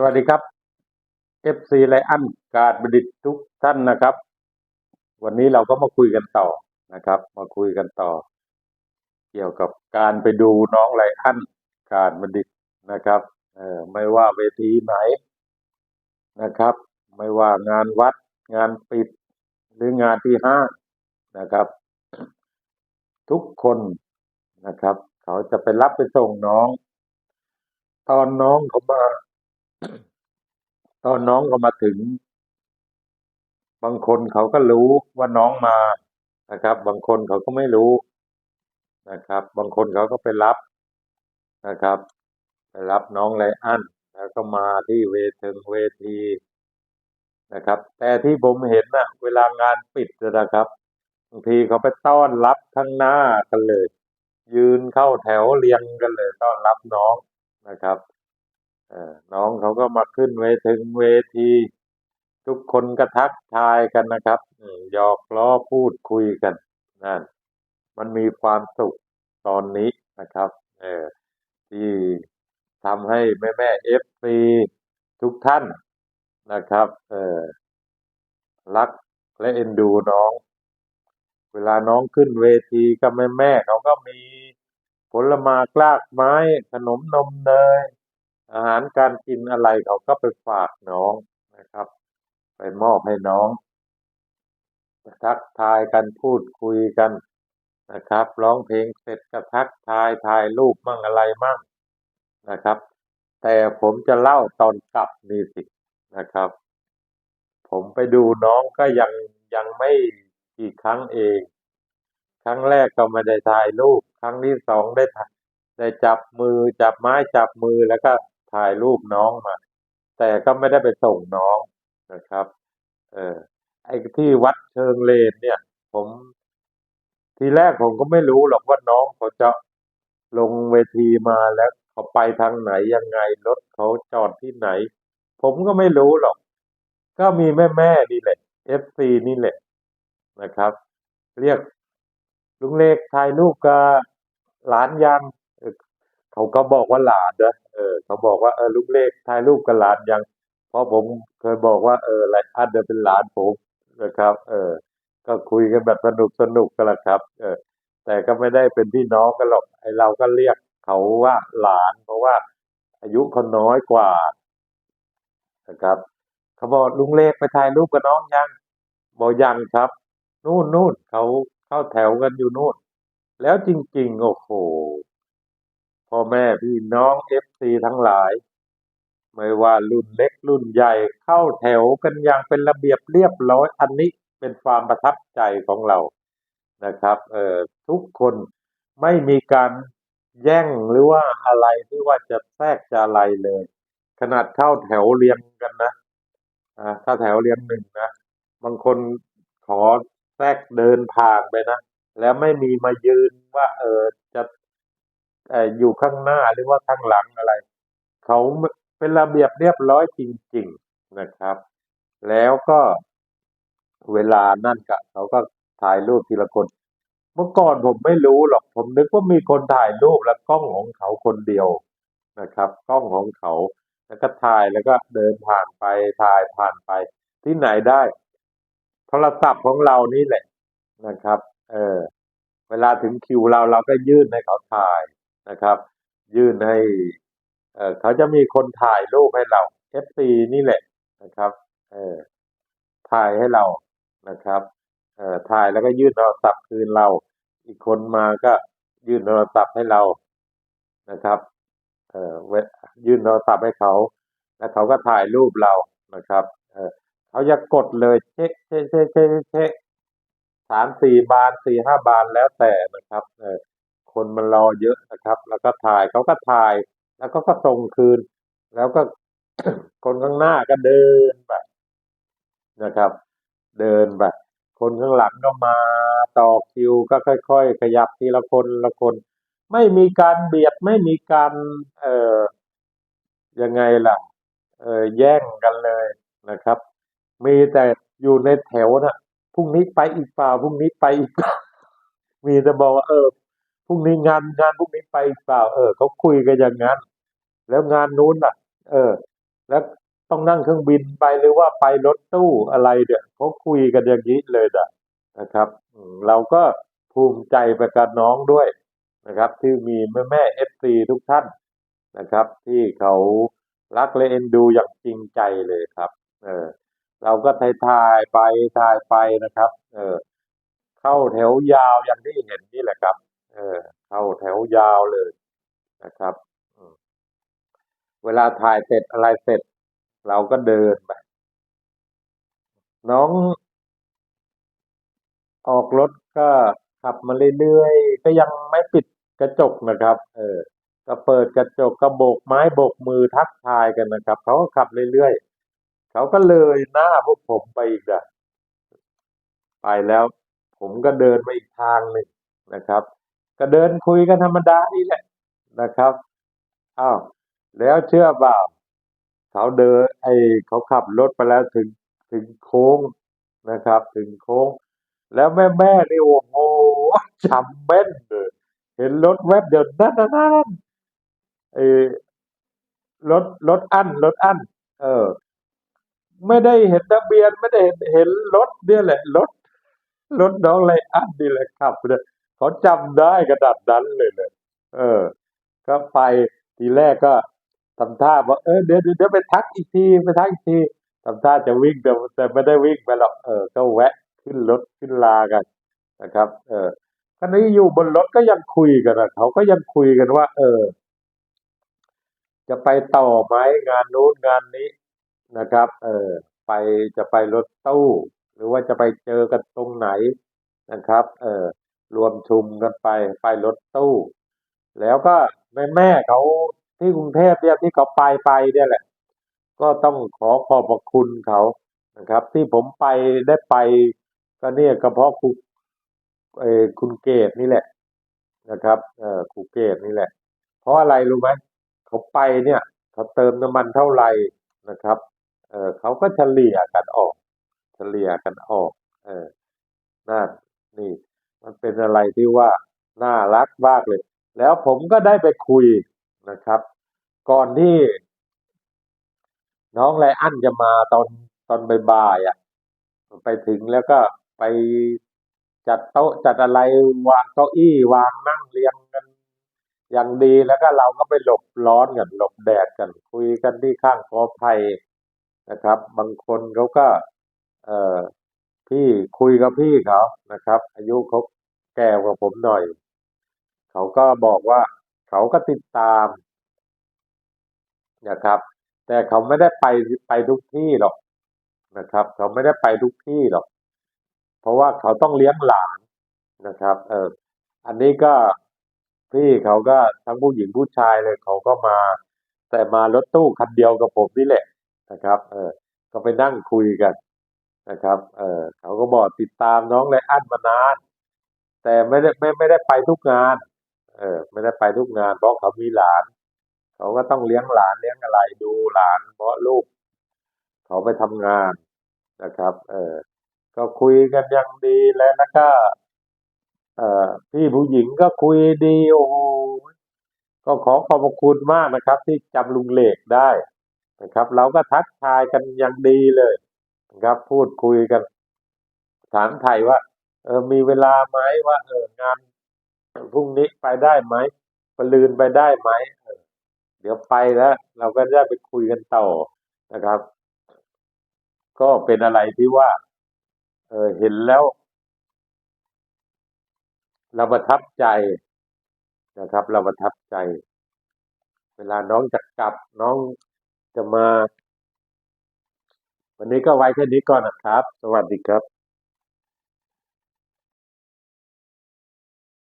สวัสดีครับ FC ไลอันการบดิตทุกท่านนะครับ วันนี้เราก็มาคุยกันต่อนะครับ มาคุยกันต่อ เกี่ยวกับการไปดูน้องไลอันการบดิตนะครับเออไม่ว่าเวทีไหนนะครับ ไม่ว่างานวัดงานปิดหรืองานที่ห้านะครับ ทุกคนนะครับ เขาจะไปรับไปส่งน้อง ตอนน้องเขามา ตอนน้องเขามาถึง บางคนเขาก็รู้ว่าน้องมานะครับ บางคนเขาก็ไม่รู้นะครับ บางคนเขาก็ไปรับนะครับ ไปรับน้องไลอันแล้วก็มาที่เวถึงเวทีนะครับ แต่ที่ผมเห็นนะเวลางานปิดนะครับบางทีเขาไปต้อนรับข้างหน้ากันเลย ยืนเข้าแถวเรียงกันเลยต้อนรับน้องนะครับ น้องเขาก็มาขึ้นเวถึงเวที ทุกคนก็ทักทายกันนะครับหยอกล้อพูดคุยกันนั่นมันมีความสุขตอนนี้นะครับเออที่ทำให้แม่แม่เอฟซีทุกท่านนะครับเออรักและเอ็นดูน้อง เวลาน้องขึ้นเวทีกับแม่แม่ๆเขาก็มีผลไม้กลากไม้ขนมนมเนย อาหารการกินอะไรเขาก็ไปฝากน้องนะครับ ไปมอบให้น้องทักทายกันพูดคุยกันนะครับร้องเพลงเสร็จก็ทักทายถ่ายรูปมั่งอะไรมั่งนะครับ แต่ผมจะเล่าตอนกลับนี่สินะครับ ผมไปดูน้องก็ยังยังไม่กี่ครั้งเอง ครั้งแรกก็ไม่ได้ถ่ายรูป ครั้งที่สองได้ถ่ายได้จับมือจับไม้จับมือแล้วก็ ถ่ายรูปน้องมา แต่ก็ไม่ได้ไปส่งน้องนะครับ เออไอ้ที่วัดเชิงเลนเนี่ย ผมทีแรกผมก็ไม่รู้หรอกว่าน้องเขาจะลงเวทีมาแล้วเขาไปทางไหนยังไงรถเขาจอดที่ไหน ผมก็ไม่รู้หรอก ก็มีแม่แม่นี่แหละเอฟซีนี่แหละนะครับ เรียกลุงเล็กถ่ายรูปกับหลานยัง เขาก็บอกว่าหลานนะเออเขาบอกว่าเออลุงเล็กถ่ายรูปกับหลานยัง เพราะผมเคยบอกว่าเออไรอันเดเป็นหลานผมนะครับ เออ ก็คุยกันแบบสนุกสนุกกันแหละครับ เออ แต่ก็ไม่ได้เป็นพี่น้องกันหรอกไอเราก็เรียกเขาว่าหลาน เพราะว่าอายุเขาน้อยกว่านะครับเขาบอกลุงเล็กไปถ่ายรูปกับน้องยังบอกยังครับ นู่นนู่นเขาเข้าแถวกันอยู่นู่น แล้วจริง ๆ โอ้โห พ่อแม่พี่น้องเอฟซีทั้งหลาย ไม่ว่ารุ่นเล็กรุ่นใหญ่เข้าแถวกันอย่างเป็นระเบียบเรียบร้อยอันนี้เป็นความประทับใจของเรานะครับเอ่อทุกคนไม่มีการแย่งหรือว่าอะไรที่ว่าจะแทรกจะอะไรเลย ขนาดเข้าแถวเรียงกันนะอ่าเข้าแถวเรียงหนึ่งนะบางคนขอแทรกเดินผ่านไปนะแล้วไม่มีมายืนว่าเออจะ อยู่ข้างหน้าหรือว่าข้างหลังอะไร เขาเป็นระเบียบเรียบร้อยจริง ๆนะครับ แล้วก็เวลานั่นกะเขาก็ถ่ายรูปทีละคน เมื่อก่อนผมไม่รู้หรอก ผมนึกว่ามีคนถ่ายรูปแล้วกล้องของเขาคนเดียวนะครับ กล้องของเขาแล้วก็ถ่ายแล้วก็เดินผ่านไปถ่ายผ่านไป ที่ไหนได้ โทรศัพท์ของเรานี่แหละนะครับ เออ เวลาถึงคิวเราเราก็ยื่นให้เขาถ่าย นะครับ ยื่นให้เขาจะมีคนถ่ายรูปให้เรา FC นี่แหละนะครับเออถ่ายให้เรานะครับเอ่อถ่ายแล้วก็ยื่นโทรศัพท์คืนเรา อีกคนมาก็ยื่นโทรศัพท์ให้เรานะครับเอ่อเวยื่นโทรศัพท์ให้เขา แล้วเขาก็ถ่ายรูปเรานะครับเออเขาจะกดเลยเช็คเช็คเช็คเช็คเช็คสามสี่บานสี่ห้าบานแล้วแต่นะครับเออ คนมันรอเยอะนะครับ แล้วก็ถ่ายเขาก็ถ่าย แล้วก็ก็ส่งคืน แล้วก็คนข้างหน้าก็เดินไปนะครับ เดินไปคนข้างหลังก็มาต่อคิวก็ค่อย ๆ ขยับทีละคนละคน ไม่มีการเบียดไม่มีการ เอ่อยังไงล่ะ เอ่อแย่งกันเลยนะครับ มีแต่อยู่ในแถวน่ะพรุ่งนี้ไปอีกเปล่าพรุ่งนี้ไปอีก มีแต่บอกว่าเออ พรุ่งนี้งานงานพรุ่งนี้ไปเปล่า เออเขาคุยกันอย่างนั้น แล้วงานนู้นน่ะ เออ แล้วต้องนั่งเครื่องบินไปหรือว่าไปรถตู้อะไรเนี่ยเขาคุยกันอย่างนี้เลยนะนะครับเราก็ภูมิใจไปกับน้องด้วยนะครับ ที่มีแม่แม่เอฟซีทุกท่านนะครับ ที่เขารักและเอ็นดูอย่างจริงใจเลยครับ เออ เราก็ถ่ายถ่ายไปถ่ายไปนะครับ เออ เข้าแถวยาวอย่างที่เห็นนี่แหละครับ เออเข้าแถวยาวเลยนะครับเวลาถ่ายเสร็จอะไรเสร็จ เราก็เดินไปน้องออกรถก็ขับมาเรื่อยๆก็ยังไม่ปิดกระจกนะครับ เออ ก็เปิดกระจกก็โบกไม้โบกมือทักทายกันนะครับเขาก็ขับเรื่อยๆเขาก็เลยหน้าพวกผมไปอีกอะไปแล้ว ผมก็เดินไปอีกทางหนึ่งนะครับ ก็เดินคุยกันธรรมดานี่แหละนะครับอ้าวแล้วเชื่อเปล่าเขาเดิน ไอเขาขับรถไปแล้วถึงถึงโค้งนะครับ ถึงโค้ง แล้วแม่แม่นี่โอ้โหจำแม่นเลยเห็นรถแวบเดียวนั่นนั่นนั่นไอรถรถอั้นรถอั้นเออ ไม่ได้เห็นทะเบียนไม่ได้เห็นเห็นรถเนี่ยแหละรถรถน้องไรอันนี่แหละขับเนี่ย เขาจำได้กระดับนั้นเลยเลย เออ ก็ไปทีแรกก็ทำท่าว่าเออเดี๋ยวเดี๋ยวไปทักอีกทีไปทักอีกทีทำท่าจะวิ่งแต่แต่ไม่ได้วิ่งไปหรอกเออ ก็แวะขึ้นรถขึ้นลากันนะครับ เออคราวนี้อยู่บนรถก็ยังคุยกันนะเขาก็ยังคุยกันว่า เออ จะไปต่อไหมงานนู้นงานนี้นะครับ เออ ไปจะไปรถตู้ หรือว่าจะไปเจอกันตรงไหนนะครับ เออ รวมชุมกันไปไปรถตู้ แล้วก็แม่แม่เขาที่กรุงเทพเนี่ยที่เขาไปไปเนี่ยแหละ ก็ต้องขอขอบพระคุณเขานะครับ ที่ผมไปได้ไปก็เนี่ยก็เพราะครูเออคุณเกตนี่แหละนะครับเออครูเกตนี่แหละ เพราะอะไรรู้ไหมเขาไปเนี่ยเขาเติมน้ำมันเท่าไหร่นะครับเออเขาก็เฉลี่ยกันออก เฉลี่ยกันออก เออนั่นนี่ มันเป็น อะไรที่ว่าน่ารักมากเลย แล้วผมก็ได้ไปคุยนะครับ ก่อนที่ น้องไรอันจะมาตอนตอนบ่ายๆอะไปถึงแล้วก็ไปจัดโต๊ะจัดอะไรวางเก้าอี้วางนั่งเรียงกัน อย่างดีแล้วก็เราก็ไปหลบร้อนกันหลบแดดกันคุยกันที่ข้างกอไผ่นะครับ บางคนเขาก็ เอ่อพี่คุยกับพี่เขานะครับ อายุเขา แก่กว่าผมหน่อย เขาก็บอกว่าเขาก็ติดตามนะครับ แต่เขาไม่ได้ไปไปทุกที่หรอกนะครับ เขาไม่ได้ไปทุกที่หรอก เพราะว่าเขาต้องเลี้ยงหลานนะครับ เอออันนี้ก็พี่เขาก็ทั้งผู้หญิงผู้ชายเลย เขาก็มา แต่มารถตู้คันเดียวกับผมนี่แหละนะครับ เออก็ไปนั่งคุยกันนะครับ เออเขาก็บอกติดตามน้องไรอันมานาน แต่ไม่ได้ไม่ไม่ได้ไปทุกงาน เออ ไม่ได้ไปทุกงาน เพราะเขามีหลาน เขาก็ต้องเลี้ยงหลานเลี้ยงอะไรดูหลาน เพราะลูก เขาไปทำงานนะครับ เออก็คุยกันอย่างดีแล้วแล้วก็เอ่อพี่ผู้หญิงก็คุยดีโอ้โหก็ขอขอบคุณมากนะครับ ที่จำลุงเหลกได้นะครับ เราก็ทักทายกันอย่างดีเลยนะครับ พูดคุยกัน ถามไทยว่า เออมีเวลาไหมว่าเอองานพรุ่งนี้ไปได้ไหมปลืนไปได้ไหมเออเดี๋ยวไปแล้ว เราก็ได้ไปคุยกันต่อนะครับ ก็เป็นอะไรที่ว่า เออเห็นแล้ว เราประทับใจนะครับ เราประทับใจ เวลาน้องจะกลับ น้องจะมา วันนี้ก็ไว้แค่นี้ก่อนนะครับ สวัสดีครับ